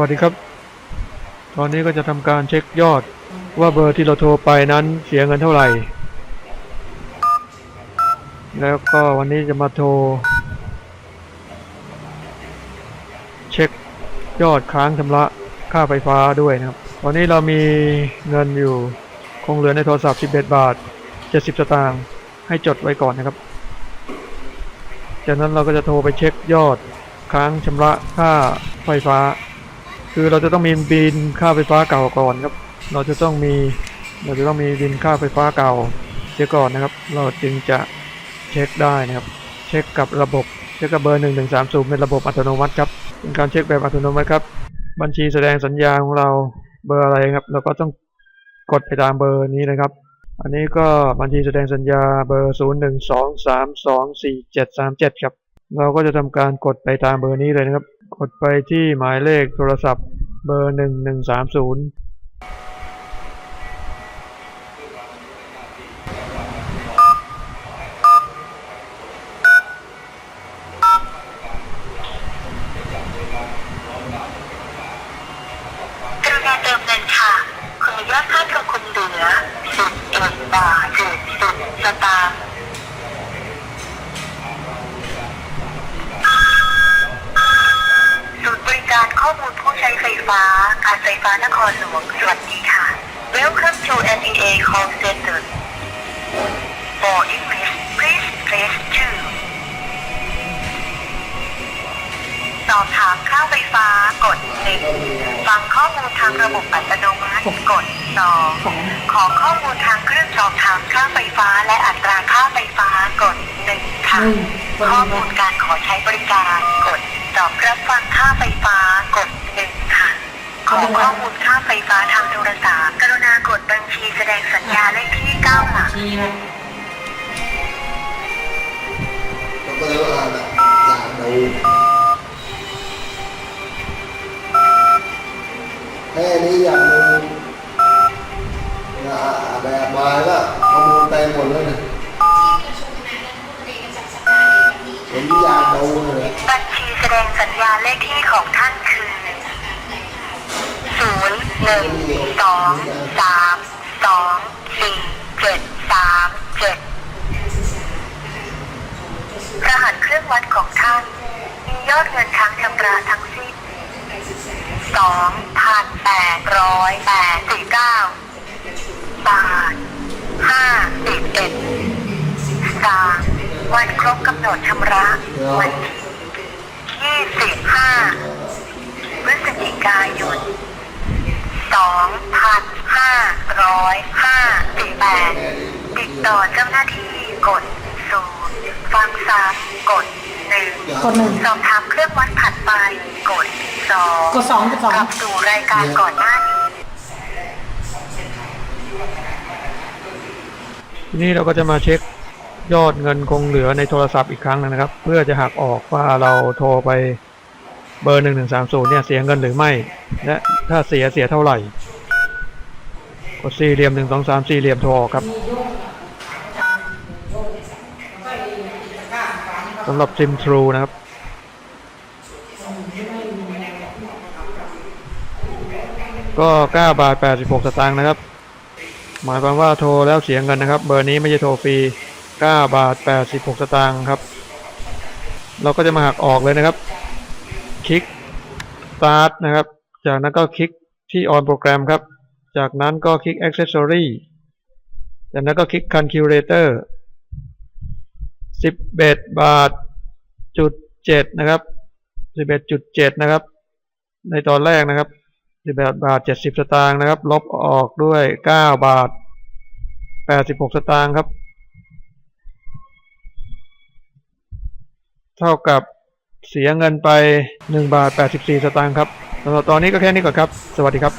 วัสดีครับ ตอนนี้ก็จะทำการเช็คยอดว่าเบอร์ที่เราโทรไปนั้นเสียเงินเท่าไหร่ แล้วก็วันนี้จะมาโทร เช็คยอดค้างชำระค่าไฟฟ้าด้วยนะครับตอนนี้เรามีเงินอยู่คงเหลือในโทรศัพท์ 11 บาท 70 สตางค์ให้จดไว้ก่อนนะครับ จากนั้นเราก็จะโทรไปเช็คยอดค้างชำระค่าไฟฟ้า คือเราจะต้องมีบินค่าไฟฟ้าเก่าก่อนครับ เราจะต้องมีเราจะต้องมีบินค่าไฟฟ้าเก่าเสียก่อนนะครับ เราจึงจะเช็คได้นะครับ เช็คกับระบบเช็คกับเบอร์1130เป็นระบบอัตโนมัติครับเป็นการเช็คแบบอัตโนมัติครับ บัญชีแสดงสัญญาของเราเบอร์อะไรครับ เราก็ต้องกดไปตามเบอร์นี้นะครับ อันนี้ก็บัญชีแสดงสัญญาเบอร์0123247737ครับ เราก็จะทำการกดไปตามเบอร์นี้เลยนะครับ กดไปที่หมายเลขโทรศัพท์เบอร์1130กรุณาเติมเงินค่ะคุณยอดค่าโทรคุณเหลือ11บาท70สตางค์ศูนย์บริการข้อมูลผู้ใช้ไฟฟ้า การไฟฟ้านครหลวง สวัสดีค่ะ Welcome to NEA Call Center For English please press 2สอบถามค่าไฟฟ้ากดหนึ่งฟังข้อมูลทางระบบอัตโนมัติกดสองขอข้อมูลทางเครื่องสอบถามค่าไฟฟ้าและอัตราค่าไฟฟ้ากดหนึ่งค่ะข้อมูลการขอใช้บริการกดตอบรับฟังค่าไฟฟ้ากดหนึ่งค่ะ ขอข้อมูลค่าไฟฟ้าทางโทรศัพท์กรุณากดบัญชีแสดงสัญญาเลขที่เก้าหลักชี้นะเราก็เลยว่าอยากดูแค่นี้อยากดูนะแบบมาก็ข้อมูลเต็มหมดเลยนะผมอยากดูเลย บัญชีแสดงสัญญาเลขที่ของท่านคือศูนย์ หนึ่งสองสามสองสี่เจ็ดสามเจ็ดรหัสเครื่องวัดของท่าน มียอดเงินค้งชำระทั้งสิ้นสองพันแปดร้อยแปดสิบเก้าบาทห้าสิบเอ็ดสามวันครบกำหนดชำระวันที่25 พฤศจิกายน 2558 ติดต่อเจ้าห น้าที่กดศูนย์ฟังซ้ำกดหนึ่งกดหนึ่ง สอบถามเครื่องวัดถัดไป กดสองกดสองกดสองกลับสู่รายการก่อนหน้านี้ทีนี้เราก็จะมาเช็คยอดเงินคงเหลือในโทรศัพท์อีกครั้งหนึงนะครับ เพื่อจะหักออกว่าเราโทรไปเบอร์1130เนี่ยเสียเงินหรือไม่ และถ้าเสียเสียเท่าไหร่ กดสี่เหลี่ยม1 2 3 4เหลี่ยมโทรออกครับ สำหรับซิมทรูนะครับก็9บาท86 สตางค์นะครับ หมายความว่าโทรแล้วเสียเงินนะครับ เบอร์นี้ไม่ใช่โทรฟรี9บาท86 สตางค์ครับ เราก็จะมาหักออกเลยนะครับ คลิก start นะครับ จากนั้นก็คลิกที่ on โปรแกรมครับ จากนั้นก็คลิก accessory จากนั้นก็คลิก calculator 11บาทจุด7นะครับ11.7นะครับ ในตอนแรกนะครับ18บาท70สตางค์นะครับ ลบออกด้วย9บาท86สตางค์ครับ เท่ากับเสียเงินไป1บาท84สตางค์ครับสำหรับตอนนี้ก็แค่นี้ก่อนครับ สวัสดีครับ